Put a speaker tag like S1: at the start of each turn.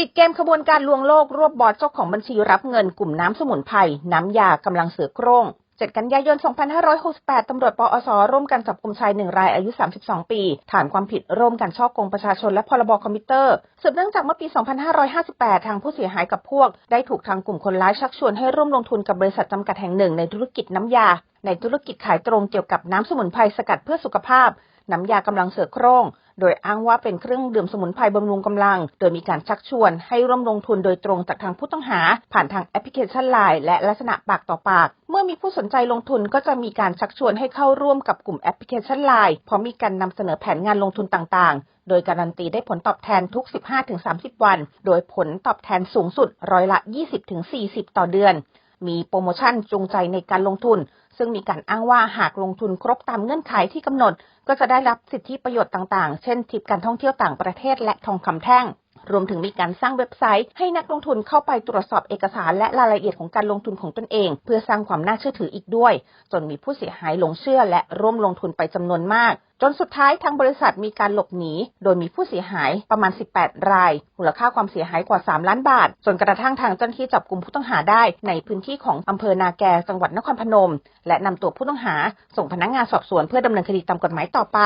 S1: ปิดเกมขบวนการลวงโลกรวบบอสเจ้าของบัญชีรับเงินกลุ่มน้ำสมุนไพรน้ำยากำลังเสือโคร่ง 7 กันยายน 2568 ตำรวจปอส ร่วมกันจับกลุ่มชายหนึ่งรายอายุ 32 ปี ฐานความผิดร่วมกันช่อกงประชาชนและพรบคอมพิวเตอร์ สืบเนื่องจากเมื่อปี 2558 ทางผู้เสียหายกับพวก ได้ถูกทางกลุ่มคนร้ายชักชวนให้ร่วมลงทุนกับบริษัทจำกัดแห่งหนึ่งในธุรกิจน้ำยา ในธุรกิจขายตรงเกี่ยวกับน้ำสมุนไพรสกัดเพื่อสุขภาพ น้ำยากำลังเสือโคร่ง โดยอ้างว่าเป็นเครื่องดื่มสมุนไพรบำรุงกำลัง โดยมีการชักชวนให้ร่วมลงทุนโดยตรงจากทางผู้ต้องหา ผ่านทางแอปพลิเคชันไลน์และลักษณะปากต่อปาก เมื่อมีผู้สนใจลงทุนก็จะมีการชักชวนให้เข้าร่วมกับกลุ่มแอปพลิเคชันไลน์พร้อมมีการนำเสนอแผนงานลงทุนต่าง ๆโดยการันตีได้ผลตอบแทนทุก 15-30 วัน โดยผลตอบแทนสูงสุดร้อยละ 20-40 ต่อเดือน มีโปรโมชั่นจูงใจในการลงทุน ซึ่งมีการอ้างว่าหากลงทุนครบตามเงื่อนไขที่กำหนด ก็จะได้รับสิทธิประโยชน์ต่างๆ เช่นทิปการท่องเที่ยวต่างประเทศและทองคำแท่ง รวมถึงมีการสร้างเว็บไซต์ ให้นักลงทุนเข้าไปตรวจสอบเอกสารและรายละเอียดของการลงทุนของตนเอง เพื่อสร้างความน่าเชื่อถืออีกด้วย จนมีผู้เสียหายหลงเชื่อและร่วมลงทุนไปจำนวนมาก จนสุดท้ายทางบริษัทมีการหลบหนี โดยมีผู้เสียหายประมาณ 18 ราย มูลค่าความเสียหายกว่า 3 ล้านบาท จนกระทั่งทางเจ้าหน้าที่จับกลุ่มผู้ต้องหาได้ในพื้นที่ของอำเภอนาแกจังหวัดนครพนม และนำตัวผู้ต้องหาส่งพนักงงานสอบสวนเพื่อดำเนินคดีตามกฎหมายต่อไป